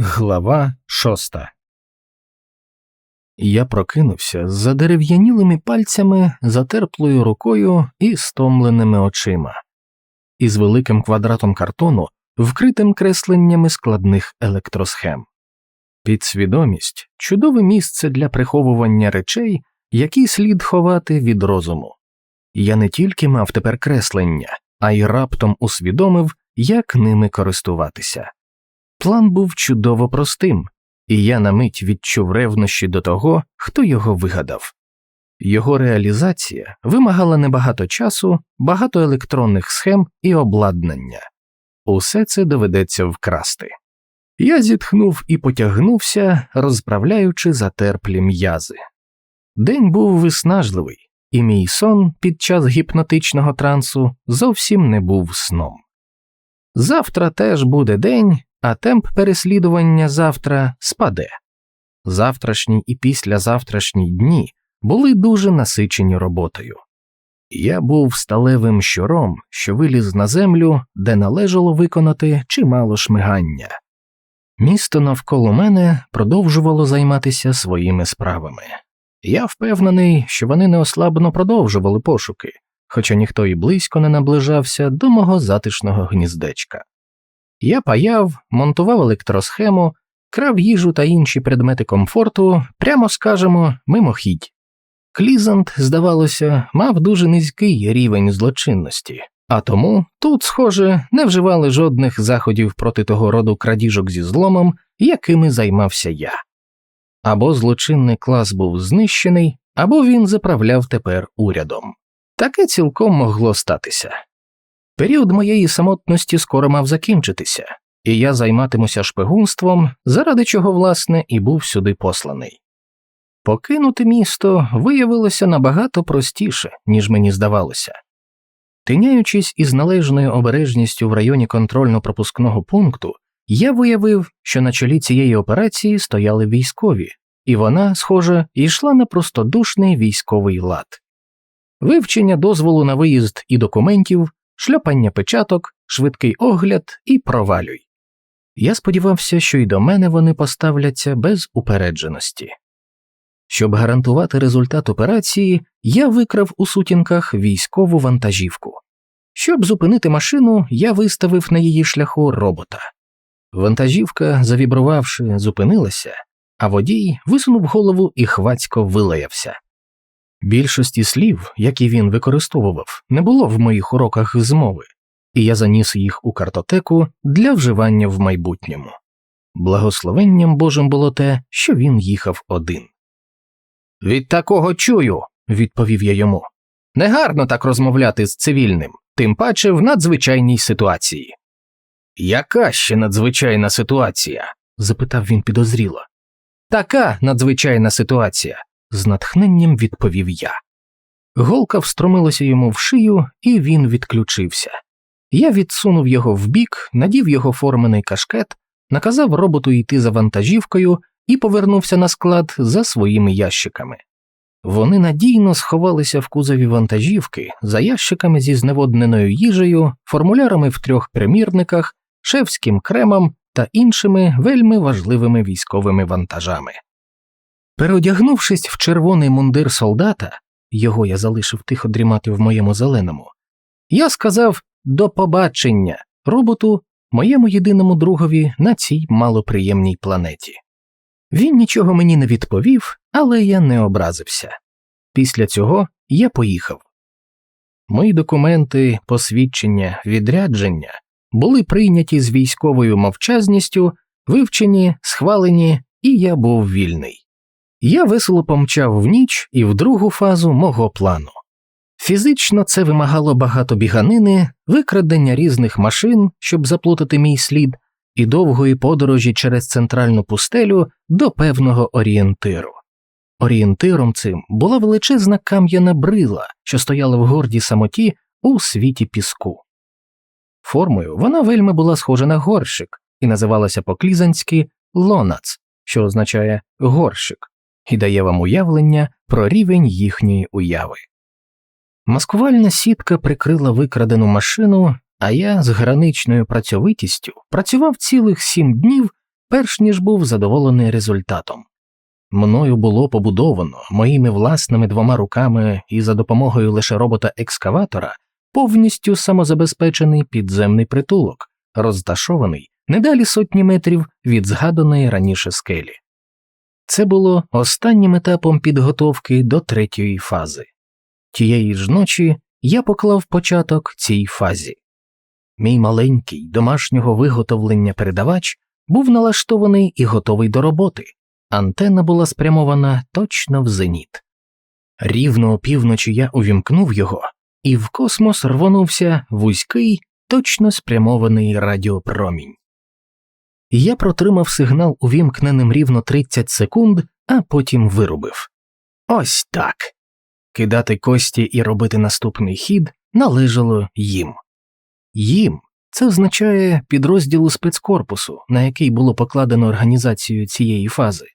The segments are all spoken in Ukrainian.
Глава шоста Я прокинувся з задерев'янілими пальцями, затерплою рукою і стомленими очима, із великим квадратом картону, вкритим кресленнями складних електросхем. Підсвідомість чудове місце для приховування речей, які слід ховати від розуму. Я не тільки мав тепер креслення, а й раптом усвідомив, як ними користуватися. План був чудово простим, і я на мить відчув ревнощі до того, хто його вигадав. Його реалізація вимагала небагато часу, багато електронних схем і обладнання. Усе це доведеться вкрасти. Я зітхнув і потягнувся, розправляючи затерплі м'язи. День був виснажливий, і мій сон під час гіпнотичного трансу зовсім не був сном. Завтра теж буде день, а темп переслідування завтра спаде. Завтрашні і післязавтрашні дні були дуже насичені роботою. Я був сталевим щуром, що виліз на землю, де належало виконати чимало шмигання. Місто навколо мене продовжувало займатися своїми справами. Я впевнений, що вони неослабно продовжували пошуки, хоча ніхто і близько не наближався до мого затишного гніздечка. Я паяв, монтував електросхему, крав їжу та інші предмети комфорту, прямо скажемо, мимохідь. Клізант, здавалося, мав дуже низький рівень злочинності, а тому тут, схоже, не вживали жодних заходів проти того роду крадіжок зі зломом, якими займався я. Або злочинний клас був знищений, або він заправляв тепер урядом. Таке цілком могло статися. Період моєї самотності скоро мав закінчитися, і я займатимуся шпигунством, заради чого, власне, і був сюди посланий. Покинути місто виявилося набагато простіше, ніж мені здавалося. Тиняючись із належною обережністю в районі контрольно-пропускного пункту, я виявив, що на чолі цієї операції стояли військові, і вона, схоже, йшла на простодушний військовий лад. Вивчення дозволу на виїзд і документів, шльопання печаток, швидкий огляд і провалюй. Я сподівався, що й до мене вони поставляться без упередженості. Щоб гарантувати результат операції, я викрав у сутінках військову вантажівку. Щоб зупинити машину, я виставив на її шляху робота. Вантажівка, завібрувавши, зупинилася, а водій висунув голову і хвацько вилаявся. Більшості слів, які він використовував, не було в моїх уроках змови, і я заніс їх у картотеку для вживання в майбутньому. Благословенням Божим було те, що він їхав один. Від такого чую, відповів я йому. Негарно так розмовляти з цивільним, тим паче в надзвичайній ситуації. Яка ще надзвичайна ситуація? запитав він підозріло. Така надзвичайна ситуація, з натхненням відповів я. Голка встромилася йому в шию, і він відключився. Я відсунув його вбік, надів його формений кашкет, наказав роботу йти за вантажівкою і повернувся на склад за своїми ящиками. Вони надійно сховалися в кузові вантажівки за ящиками зі зневодненою їжею, формулярами в трьох примірниках, шефським кремом та іншими вельми важливими військовими вантажами. Переодягнувшись в червоний мундир солдата, його я залишив тихо дрімати в моєму зеленому, я сказав до побачення роботу моєму єдиному другові на цій малоприємній планеті. Він нічого мені не відповів, але я не образився. Після цього я поїхав. Мої документи, посвідчення, відрядження були прийняті з військовою мовчазністю, вивчені, схвалені, і я був вільний. Я весело помчав в ніч і в другу фазу мого плану. Фізично це вимагало багато біганини, викрадення різних машин, щоб заплутати мій слід, і довгої подорожі через центральну пустелю до певного орієнтиру. Орієнтиром цим була величезна кам'яна брила, що стояла в гордій самоті у світі піску. Формою вона вельми була схожа на горщик і називалася по-клізанськи лонац, що означає горщик, і дає вам уявлення про рівень їхньої уяви. Маскувальна сітка прикрила викрадену машину, а я з граничною працьовитістю працював цілих сім днів, перш ніж був задоволений результатом. Мною було побудовано моїми власними двома руками і за допомогою лише робота екскаватора повністю самозабезпечений підземний притулок, розташований не далі сотні метрів від згаданої раніше скелі. Це було останнім етапом підготовки до третьої фази. Тієї ж ночі я поклав початок цій фазі. Мій маленький домашнього виготовлення передавач був налаштований і готовий до роботи. Антенна була спрямована точно в зеніт. Рівно опівночі я увімкнув його, і в космос рвонувся вузький, точно спрямований радіопромінь. Я протримав сигнал увімкненим рівно 30 секунд, а потім вирубив. Ось так. Кидати кості і робити наступний хід належало їм. Їм це означає підрозділу спецкорпусу, на який було покладено організацію цієї фази,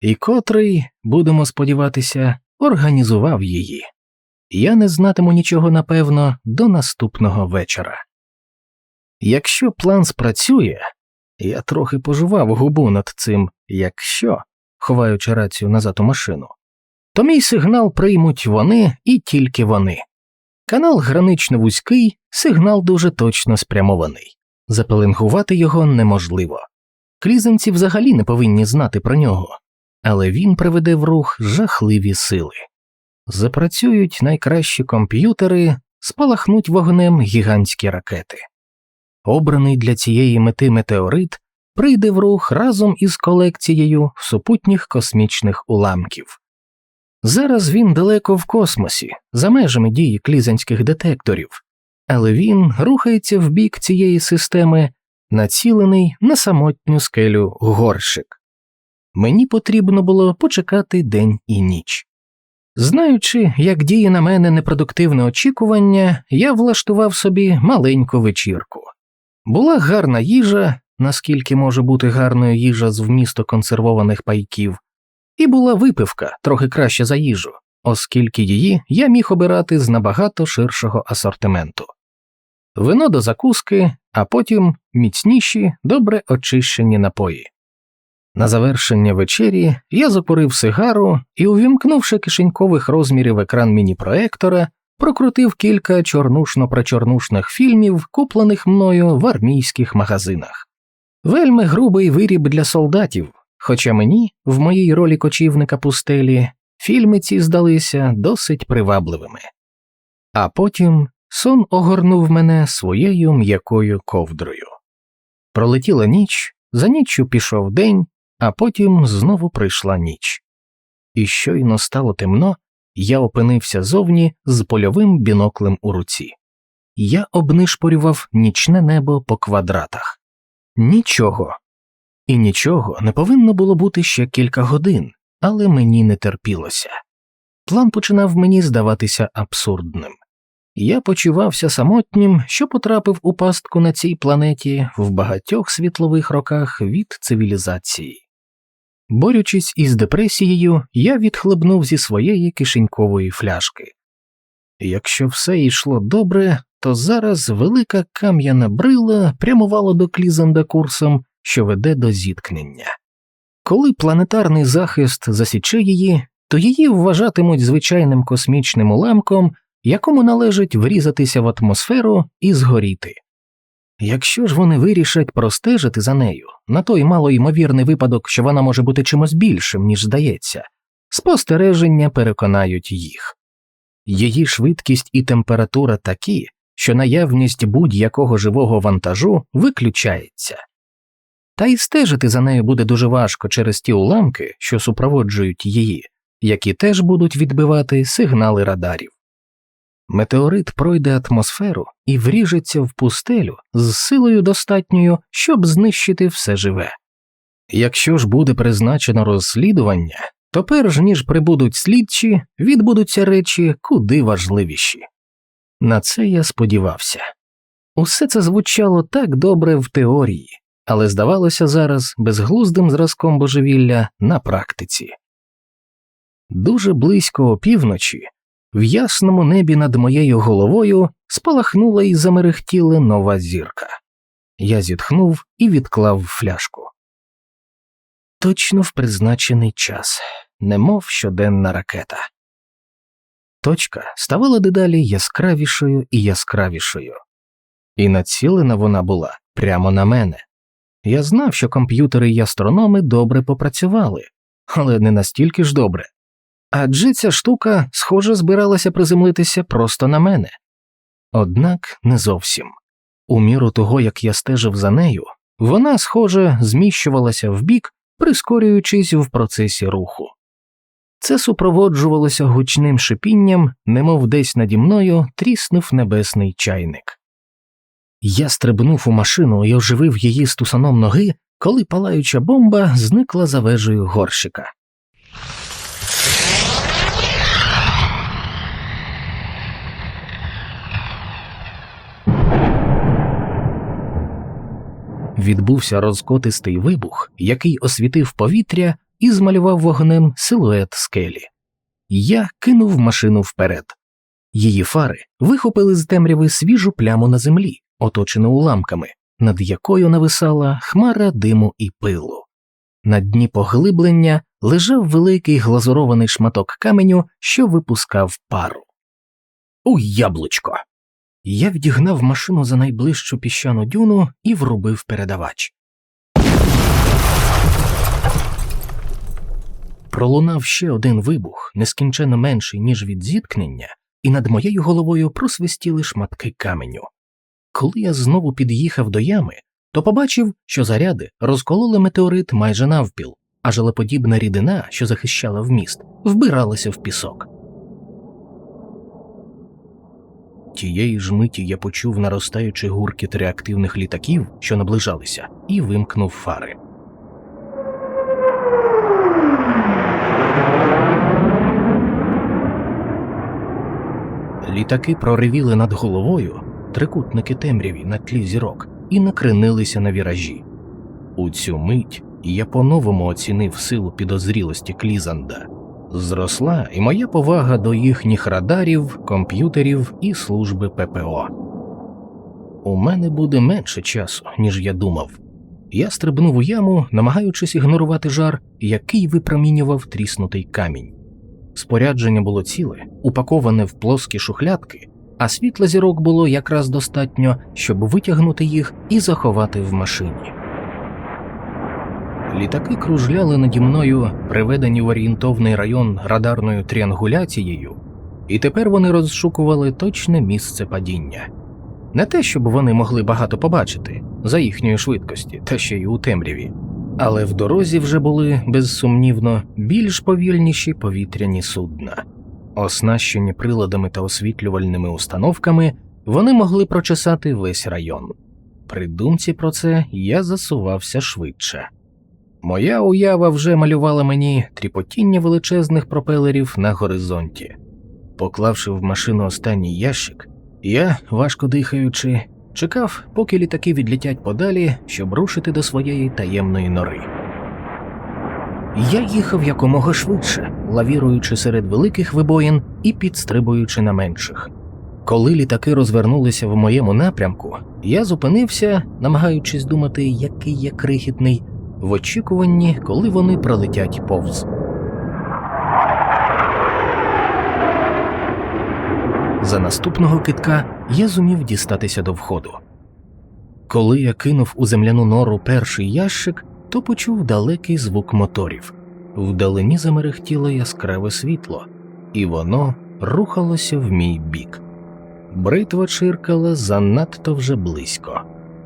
і котрий, будемо сподіватися, організував її. Я не знатиму нічого напевно до наступного вечора. Якщо план спрацює, я трохи пожував губу над цим, якщо, ховаючи рацію назад у машину, то мій сигнал приймуть вони і тільки вони. Канал гранично вузький, сигнал дуже точно спрямований. Запеленгувати його неможливо. Клізанці взагалі не повинні знати про нього, але він приведе в рух жахливі сили. Запрацюють найкращі комп'ютери, спалахнуть вогнем гігантські ракети. Обраний для цієї мети метеорит прийде в рух разом із колекцією супутніх космічних уламків. Зараз він далеко в космосі, за межами дії клізанських детекторів, але він рухається в бік цієї системи, націлений на самотню скелю горщик. Мені потрібно було почекати день і ніч. Знаючи, як діє на мене непродуктивне очікування, я влаштував собі маленьку вечірку. Була гарна їжа, наскільки може бути гарною їжа з вмісту консервованих пайків, і була випивка трохи краще за їжу, оскільки її я міг обирати з набагато ширшого асортименту. Вино до закуски, а потім міцніші, добре очищені напої. На завершення вечері я закурив сигару і, увімкнувши кишенькових розмірів екран міні-проектора, прокрутив кілька чорнушно-прочорнушних фільмів, куплених мною в армійських магазинах. Вельми грубий виріб для солдатів, хоча мені, в моїй ролі кочівника пустелі, фільми ці здалися досить привабливими. А потім сон огорнув мене своєю м'якою ковдрою. Пролетіла ніч, за ніччю пішов день, а потім знову прийшла ніч. І щойно стало темно, я опинився зовні з польовим біноклем у руці. Я обнишпорював нічне небо по квадратах. Нічого. І нічого не повинно було бути ще кілька годин, але мені не терпілося. План починав мені здаватися абсурдним. Я почувався самотнім, що потрапив у пастку на цій планеті в багатьох світлових роках від цивілізації. Борючись із депресією, я відхлебнув зі своєї кишенькової фляжки. Якщо все йшло добре, то зараз велика кам'яна брила прямувала до Клізанда курсом, що веде до зіткнення. Коли планетарний захист засіче її, то її вважатимуть звичайним космічним уламком, якому належить врізатися в атмосферу і згоріти. Якщо ж вони вирішать простежити за нею, на той малоймовірний випадок, що вона може бути чимось більшим, ніж здається, спостереження переконають їх. Її швидкість і температура такі, що наявність будь-якого живого вантажу виключається. Та й стежити за нею буде дуже важко через ті уламки, що супроводжують її, які теж будуть відбивати сигнали радарів. Метеорит пройде атмосферу і вріжеться в пустелю з силою достатньою, щоб знищити все живе. Якщо ж буде призначено розслідування, то перш ніж прибудуть слідчі, відбудуться речі куди важливіші. На це я сподівався. Усе це звучало так добре в теорії, але здавалося зараз безглуздим зразком божевілля на практиці. Дуже близько опівночі в ясному небі над моєю головою спалахнула і замерехтіла нова зірка. Я зітхнув і відклав фляжку. точно в призначений час, немов щоденна ракета. Точка ставала дедалі яскравішою і яскравішою, і націлена вона була прямо на мене. Я знав, що комп'ютери і астрономи добре попрацювали, але не настільки ж добре. Адже ця штука, схоже, збиралася приземлитися просто на мене. Однак не зовсім. У міру того, як я стежив за нею, вона, схоже, зміщувалася вбік, прискорюючись в процесі руху. Це супроводжувалося гучним шипінням, немов десь наді мною тріснув небесний чайник. Я стрибнув у машину і оживив її стусаном ноги, коли палаюча бомба зникла за вежею горщика. Відбувся розкотистий вибух, який освітив повітря і змалював вогнем силует скелі. Я кинув машину вперед. Її фари вихопили з темряви свіжу пляму на землі, оточену уламками, над якою нависала хмара диму і пилу. На дні поглиблення лежав великий глазурований шматок каменю, що випускав пару. У яблучко. Я відігнав машину за найближчу піщану дюну і врубив передавач. Пролунав ще один вибух, нескінченно менший, ніж від зіткнення, і над моєю головою просвистіли шматки каменю. Коли я знову під'їхав до ями, то побачив, що заряди розкололи метеорит майже навпіл, а желеподібна рідина, що захищала вміст, вбиралася в пісок. Тієї ж миті я почув наростаючий гуркіт реактивних літаків, що наближалися, і вимкнув фари. Літаки проривіли над головою, трикутники темряві на тлі зірок, і накренилися на віражі. У цю мить я по-новому оцінив силу підозрілості Клізанда. Зросла і моя повага до їхніх радарів, комп'ютерів і служби ППО. У мене буде менше часу, ніж я думав. Я стрибнув у яму, намагаючись ігнорувати жар, який випромінював тріснутий камінь. Спорядження було ціле, упаковане в плоскі шухлядки, а світла зірок було якраз достатньо, щоб витягнути їх і заховати в машині. Літаки кружляли наді мною, приведені в орієнтовний район радарною тріангуляцією, і тепер вони розшукували точне місце падіння. Не те, щоб вони могли багато побачити за їхньої швидкості, та ще й у темряві, але в дорозі вже були безсумнівно більш повільніші повітряні судна. Оснащені приладами та освітлювальними установками, вони могли прочесати весь район. При думці про це я засувався швидше. Моя уява вже малювала мені тріпотіння величезних пропелерів на горизонті. Поклавши в машину останній ящик, я, важко дихаючи, чекав, поки літаки відлітять подалі, щоб рушити до своєї таємної нори. Я їхав якомога швидше, лавіруючи серед великих вибоїн і підстрибуючи на менших. Коли літаки розвернулися в моєму напрямку, я зупинився, намагаючись думати, який я крихітний, в очікуванні, коли вони пролетять повз. За наступного китка я зумів дістатися до входу. Коли я кинув у земляну нору перший ящик, то почув далекий звук моторів. Вдалині замерехтіло яскраве світло, і воно рухалося в мій бік. Бритва чиркала занадто вже близько.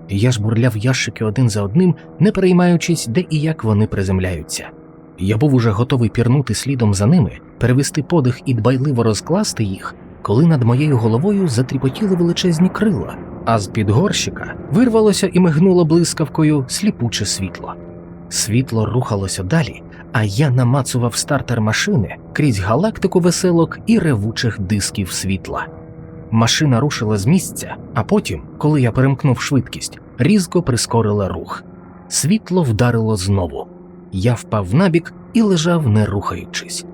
Я ж бурляв ящики один за одним, не переймаючись, де і як вони приземляються. Я був уже готовий пірнути слідом за ними, перевести подих і дбайливо розкласти їх, коли над моєю головою затріпотіли величезні крила, а з під горщика вирвалося і мигнуло блискавкою сліпуче світло. Світло рухалося далі, а я намацував стартер машини крізь галактику веселок і ревучих дисків світла. Машина рушила з місця, а потім, коли я перемкнув швидкість, різко прискорила рух. Світло вдарило знову. Я впав набік і лежав, не рухаючись.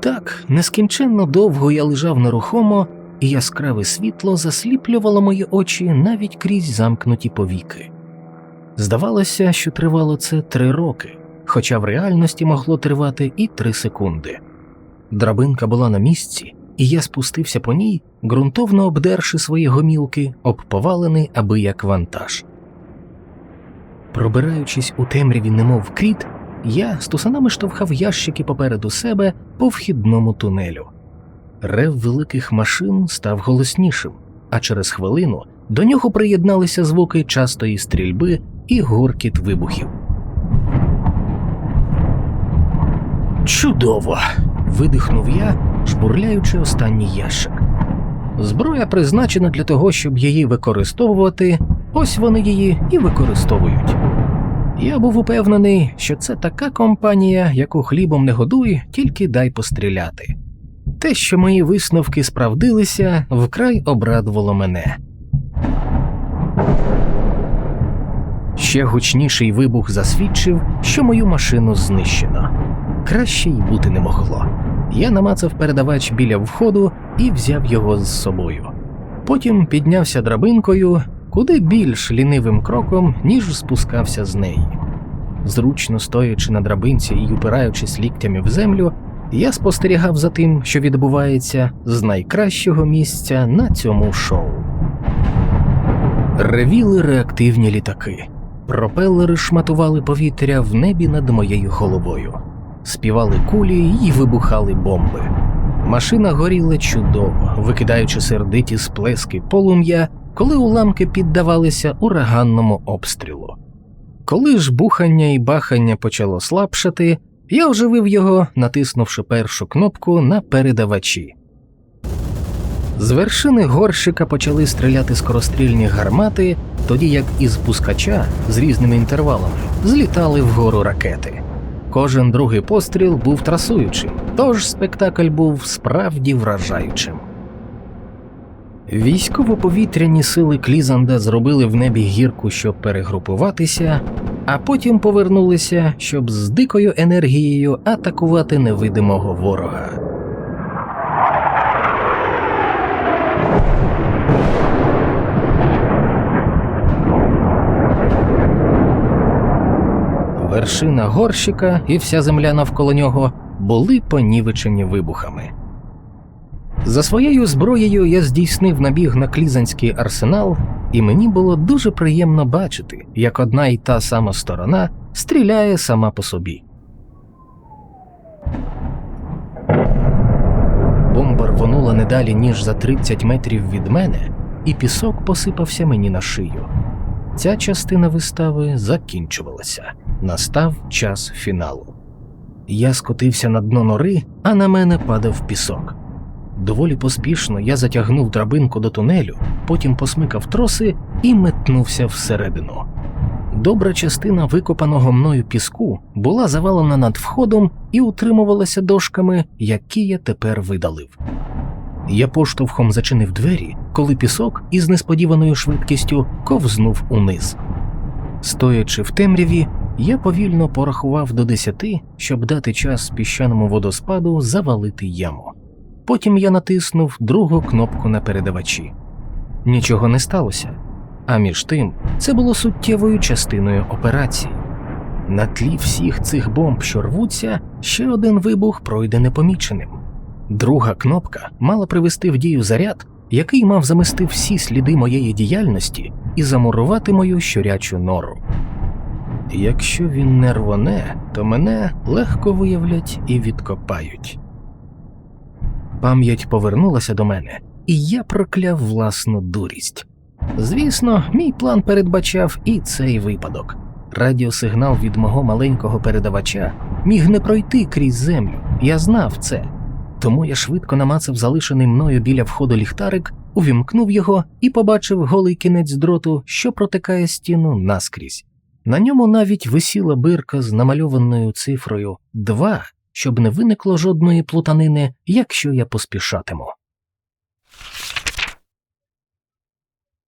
Так, нескінченно довго я лежав нерухомо, і яскраве світло засліплювало мої очі навіть крізь замкнуті повіки. Здавалося, що тривало це три роки, хоча в реальності могло тривати і три секунди. Драбинка була на місці, і я спустився по ній, ґрунтовно обдерши свої гомілки, об повалений аби як вантаж. Пробираючись у темряві, немов кріт, я стусанами штовхав ящики попереду себе по вхідному тунелю. Рев великих машин став голоснішим, а через хвилину до нього приєдналися звуки частої стрільби і гуркіт вибухів. Чудово! видихнув я, жбурляючи останній ящик. Зброя призначена для того, щоб її використовувати, ось вони її і використовують. Я був упевнений, що це така компанія, яку хлібом не годуй, тільки дай постріляти. Те, що мої висновки справдилися, вкрай обрадувало мене. Ще гучніший вибух засвідчив, що мою машину знищено. Краще й бути не могло. Я намацав передавач біля входу і взяв його з собою. Потім піднявся драбинкою куди більш лінивим кроком, ніж спускався з неї. Зручно стоячи на драбинці і упираючись ліктями в землю, я спостерігав за тим, що відбувається з найкращого місця на цьому шоу. Ревіли реактивні літаки, пропелери шматували повітря в небі над моєю головою, співали кулі і вибухали бомби. Машина горіла чудово, викидаючи сердиті сплески полум'я, коли уламки піддавалися ураганному обстрілу. Коли ж бухання і бахання почало слабшати, я оживив його, натиснувши першу кнопку на передавачі. З вершини горщика почали стріляти скорострільні гармати, тоді як із пускача з різними інтервалами злітали вгору ракети. Кожен другий постріл був трасуючим, тож спектакль був справді вражаючим. Військово-повітряні сили Клізанда зробили в небі гірку, щоб перегрупуватися, а потім повернулися, щоб з дикою енергією атакувати невидимого ворога. Вершина горщика і вся земля навколо нього були понівечені вибухами. За своєю зброєю я здійснив набіг на клізанський арсенал, і мені було дуже приємно бачити, як одна й та сама сторона стріляє сама по собі. Бомба рвонула не далі, ніж за 30 метрів від мене, і пісок посипався мені на шию. Ця частина вистави закінчувалася. Настав час фіналу. Я скотився на дно нори, а на мене падав пісок. Доволі поспішно я затягнув драбинку до тунелю, потім посмикав троси і метнувся всередину. Добра частина викопаного мною піску була завалена над входом і утримувалася дошками, які я тепер видалив. Я поштовхом зачинив двері, коли пісок із несподіваною швидкістю ковзнув униз. Стоячи в темряві, я повільно порахував до десяти, щоб дати час піщаному водоспаду завалити яму. Потім я натиснув другу кнопку на передавачі. Нічого не сталося, а між тим це було суттєвою частиною операції. На тлі всіх цих бомб, що рвуться, ще один вибух пройде непоміченим. Друга кнопка мала привести в дію заряд, який мав замести всі сліди моєї діяльності і замурувати мою щурячу нору. Якщо він не рвоне, то мене легко виявлять і відкопають. Пам'ять повернулася до мене, і я прокляв власну дурість. Звісно, мій план передбачав і цей випадок. Радіосигнал від мого маленького передавача міг не пройти крізь землю, я знав це. Тому я швидко намацав залишений мною біля входу ліхтарик, увімкнув його і побачив голий кінець дроту, що протикає стіну наскрізь. На ньому навіть висіла бирка з намальованою цифрою 2, щоб не виникло жодної плутанини, якщо я поспішатиму.